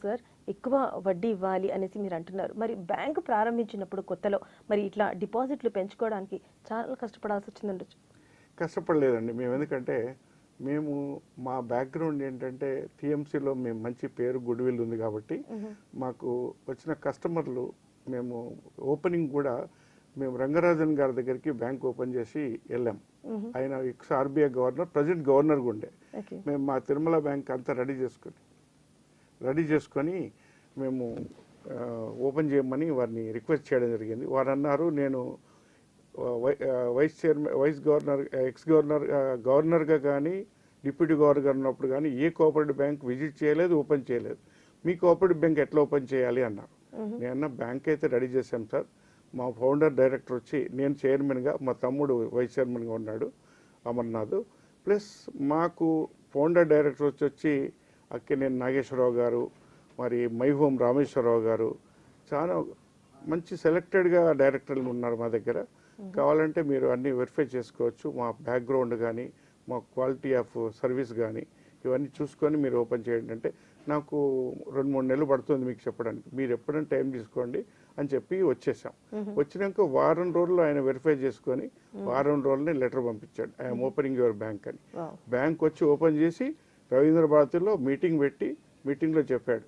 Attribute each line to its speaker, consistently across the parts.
Speaker 1: Sir ఎక్కువ వడ్డీ ఇవ్వాలి అనేసి మీరు అంటున్నారు. మరి బ్యాంకు ప్రారంభించినప్పుడు కొత్తలో మరి ఇట్లా డిపాజిట్లు పెంచుకోవడానికి చాలా కష్టపడాల్సి వచ్చిందండొచ్చు.
Speaker 2: కష్టపడలేదండి. మేము ఎందుకంటే మేము మా బ్యాక్గ్రౌండ్ ఏంటంటే టీఎంసీలో మేము మంచి పేరు గుడ్ విల్ ఉంది కాబట్టి మాకు వచ్చిన కస్టమర్లు మేము ఓపెనింగ్ కూడా మేము రంగరాజన్ గారి దగ్గరికి బ్యాంక్ ఓపెన్ చేసి వెళ్ళాం. ఆయన ఎక్స్ ఆర్బీఐ గవర్నర్ ప్రజెంట్ గవర్నర్గా ఉండే. మేము మా తిరుమల బ్యాంక్ అంతా రెడీ చేసుకొని రెడీ చేసుకొని మేము ఓపెన్ చేయమని వారిని రిక్వెస్ట్ చేయడం జరిగింది. వారు అన్నారు నేను vice chairman vice governor ex governor గవర్నర్గా కానీ డిప్యూటీ గవర్నర్ ఉన్నప్పుడు కానీ ఏ కోఆపరేటివ్ బ్యాంక్ విజిట్ చేయలేదు ఓపెన్ చేయలేదు. మీ కోఆపరేటివ్ బ్యాంక్ ఎట్లా ఓపెన్ చేయాలి? అన్నారు. నేను అన్న బ్యాంక్ అయితే రెడీ చేశాం సార్. మా ఫౌండర్ డైరెక్టర్ వచ్చి నేను చైర్మన్గా మా తమ్ముడు వైస్ చైర్మన్గా ఉన్నాడు అమర్నాథ్. ప్లస్ మాకు ఫౌండర్ డైరెక్టర్ వచ్చి వచ్చి అక్కినేని నాగేశ్వరరావు గారు మరి మైహోం రామేశ్వరరావు గారు చాలా మంచి సెలెక్టెడ్గా డైరెక్టర్లు ఉన్నారు మా దగ్గర. కావాలంటే మీరు అన్ని వెరిఫై చేసుకోవచ్చు. మా బ్యాక్గ్రౌండ్ కానీ మా క్వాలిటీ ఆఫ్ సర్వీస్ కానీ ఇవన్నీ చూసుకొని మీరు ఓపెన్ చేయండి అంటే నాకు రెండు మూడు నెలలు పడుతుంది మీకు చెప్పడానికి. మీరు ఎప్పుడైనా టైం తీసుకోండి అని చెప్పి వచ్చేసాం. వచ్చినాక వారం రోజులు ఆయన వెరిఫై చేసుకొని వారం రోజులనే లెటర్ పంపించాడు. ఐఎమ్ ఓపెనింగ్ యువర్ బ్యాంక్ అని. బ్యాంక్ వచ్చి ఓపెన్ చేసి రవీంద్ర భారతిలో మీటింగ్ పెట్టి మీటింగ్లో చెప్పాడు.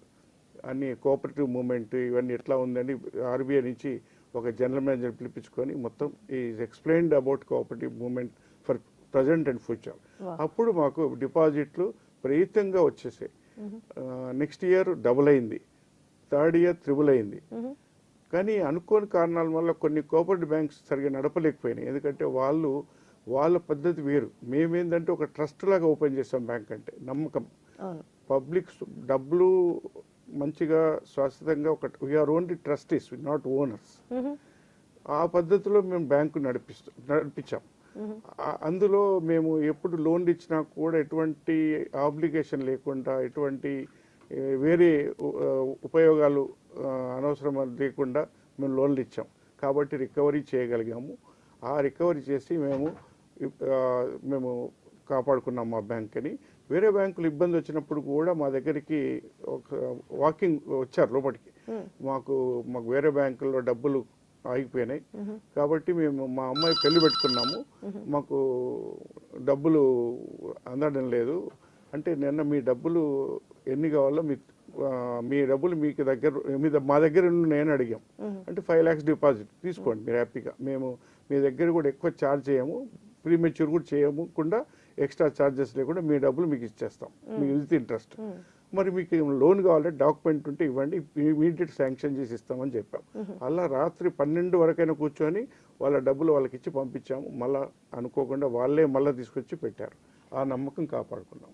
Speaker 2: అన్ని కోఆపరేటివ్ మూమెంట్ ఇవన్నీ ఎట్లా ఉందని ఆర్బీఐ నుంచి ఒక జనరల్ మేనేజర్ పిలిపించుకొని మొత్తం is explained about cooperative movement for present and future. అప్పుడు మాకు డిపాజిట్లు విపరీతంగా వచ్చేసాయి. నెక్స్ట్ ఇయర్ డబుల్ అయింది. థర్డ్ ఇయర్ త్రిబుల్ అయింది. కానీ అనుకోని కారణాల వల్ల కొన్ని కోఆపరేటివ్ బ్యాంక్స్ సరిగా నడపలేకపోయినాయి. ఎందుకంటే వాళ్ళు వాళ్ళ పద్ధతి వేరు. మేమేందంటే ఒక ట్రస్ట్ లాగా ఓపెన్ చేసాం బ్యాంక్ అంటే నమ్మకం. పబ్లిక్ డబ్బులు మంచిగా శాశ్వతంగా ఒక we're only trustees not owners. ఆ పద్ధతిలో మేము బ్యాంకు నడిపిస్తూ నడిపించాం. అందులో మేము ఎప్పుడు లోన్లు ఇచ్చినా కూడా ఎటువంటి ఆబ్లిగేషన్ లేకుండా ఎటువంటి వేరే ఉపయోగాలు అనవసరం లేకుండా మేము లోన్లు ఇచ్చాం. కాబట్టి రికవరీ చేయగలిగాము. ఆ రికవరీ చేసి మేము మేము కాపాడుకున్నాం మా బ్యాంక్ని. వేరే బ్యాంకులు ఇబ్బంది వచ్చినప్పుడు కూడా మా దగ్గరికి ఒక వాకింగ్ వచ్చారు లోపలికి. మాకు మాకు వేరే బ్యాంకుల్లో డబ్బులు ఆగిపోయినాయి. కాబట్టి మేము మా అమ్మాయి పెళ్ళి పెట్టుకున్నాము. మాకు డబ్బులు అందడం లేదు. అంటే నిన్న మీ డబ్బులు ఎన్ని కావాలో మీ మీ డబ్బులు మీకు దగ్గర మీ మా దగ్గర నేను అడిగాం. అంటే ఫైవ్ ల్యాక్స్ డిపాజిట్ తీసుకోండి మీరు హ్యాపీగా. మేము మీ దగ్గర కూడా ఎక్కువ ఛార్జ్ చేయము. ప్రీమెచ్యూర్ కూడా చేయకుండా ఎక్స్ట్రా ఛార్జెస్ లేకుండా మీ డబ్బులు మీకు ఇచ్చేస్తాం. మీకు విత్ ఇంట్రెస్ట్ మరి మీకు లోన్ కావాలంటే డాక్యుమెంట్ ఉంటే ఇవ్వండి ఇమీడియట్ శాంక్షన్ చేసి ఇస్తామని చెప్పాం. అలా రాత్రి పన్నెండు వరకైనా కూర్చొని వాళ్ళ డబ్బులు వాళ్ళకి ఇచ్చి పంపించాము. మళ్ళా అనుకోకుండా వాళ్ళే మళ్ళీ తీసుకొచ్చి పెట్టారు. ఆ నమ్మకం కాపాడుకున్నాం.